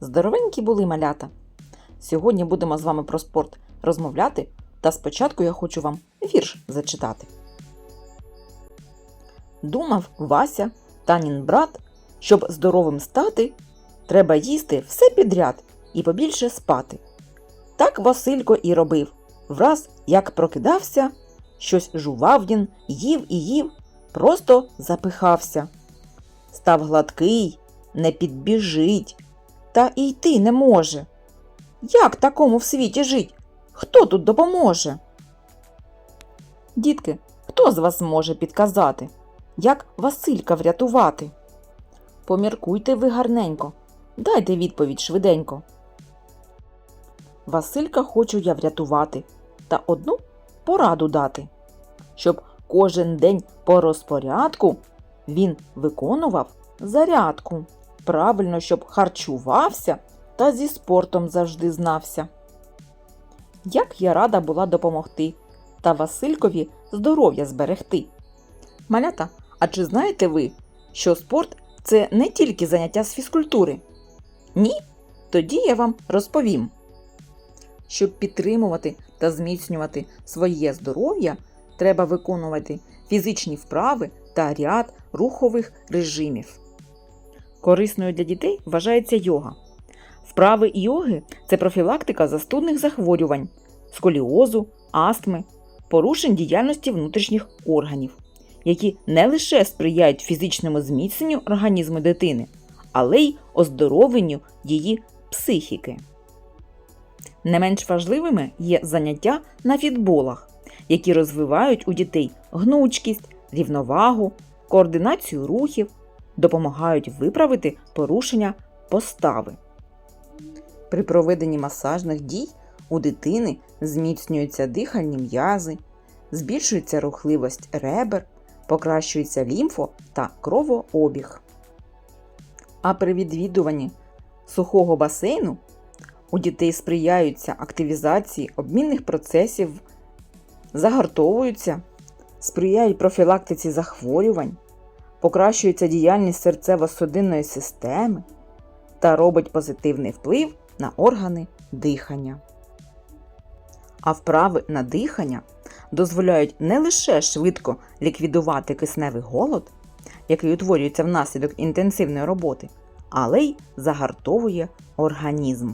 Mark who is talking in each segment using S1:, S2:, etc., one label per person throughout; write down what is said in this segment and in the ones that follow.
S1: Здоровенькі були малята. Сьогодні будемо з вами про спорт розмовляти, та спочатку я хочу вам вірш зачитати. Думав Вася, Танін брат, щоб здоровим стати, треба їсти все підряд і побільше спати. Так Василько і робив. Враз, як прокидався, щось жував він, їв і їв, просто запихався. Став гладкий, не підбіжить, та і йти не може. Як такому в світі жить? Хто тут допоможе? Дітки, хто з вас може підказати, як Василька врятувати? Поміркуйте ви гарненько, дайте відповідь швиденько. Василька хочу я врятувати та одну пораду дати, щоб кожен день по розпорядку він виконував зарядку. Правильно, щоб харчувався та зі спортом завжди знався. Як я рада була допомогти та Василькові здоров'я зберегти. Малята, а чи знаєте ви, що спорт це не тільки заняття з фізкультури? Ні? Тоді я вам розповім. Щоб підтримувати та зміцнювати своє здоров'я, треба виконувати фізичні вправи та ряд рухових режимів. Корисною для дітей вважається йога. Вправи йоги це профілактика застудних захворювань, сколіозу, астми, порушень діяльності внутрішніх органів, які не лише сприяють фізичному зміцненню організму дитини, але й оздоровленню її психіки. Не менш важливими є заняття на фітболах, які розвивають у дітей гнучкість, рівновагу, координацію рухів, допомагають виправити порушення постави. При проведенні масажних дій у дитини зміцнюються дихальні м'язи, збільшується рухливість ребер, покращується лімфо та кровообіг. А при відвідуванні сухого басейну у дітей сприяються активізації обмінних процесів, загартовуються, сприяють профілактиці захворювань, покращується діяльність серцево-судинної системи та робить позитивний вплив на органи дихання. А вправи на дихання дозволяють не лише швидко ліквідувати кисневий голод, який утворюється внаслідок інтенсивної роботи, але й загартовує організм.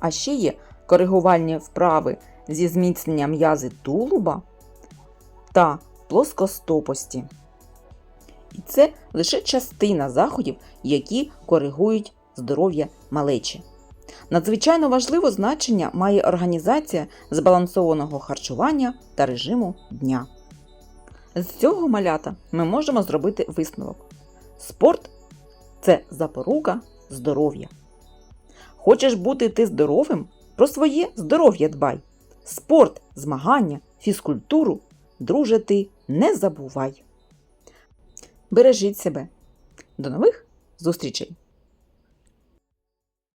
S1: А ще є коригувальні вправи зі зміцнення м'язи тулуба та плоскостопості. І це лише частина заходів, які коригують здоров'я малечі. Надзвичайно важливе значення має організація збалансованого харчування та режиму дня. З цього малята ми можемо зробити висновок. Спорт це запорука здоров'я. Хочеш бути ти здоровим? Про своє здоров'я дбай. Спорт, змагання, фізкультуру, друже, ти не забувай. Бережіть себе. До нових зустрічей!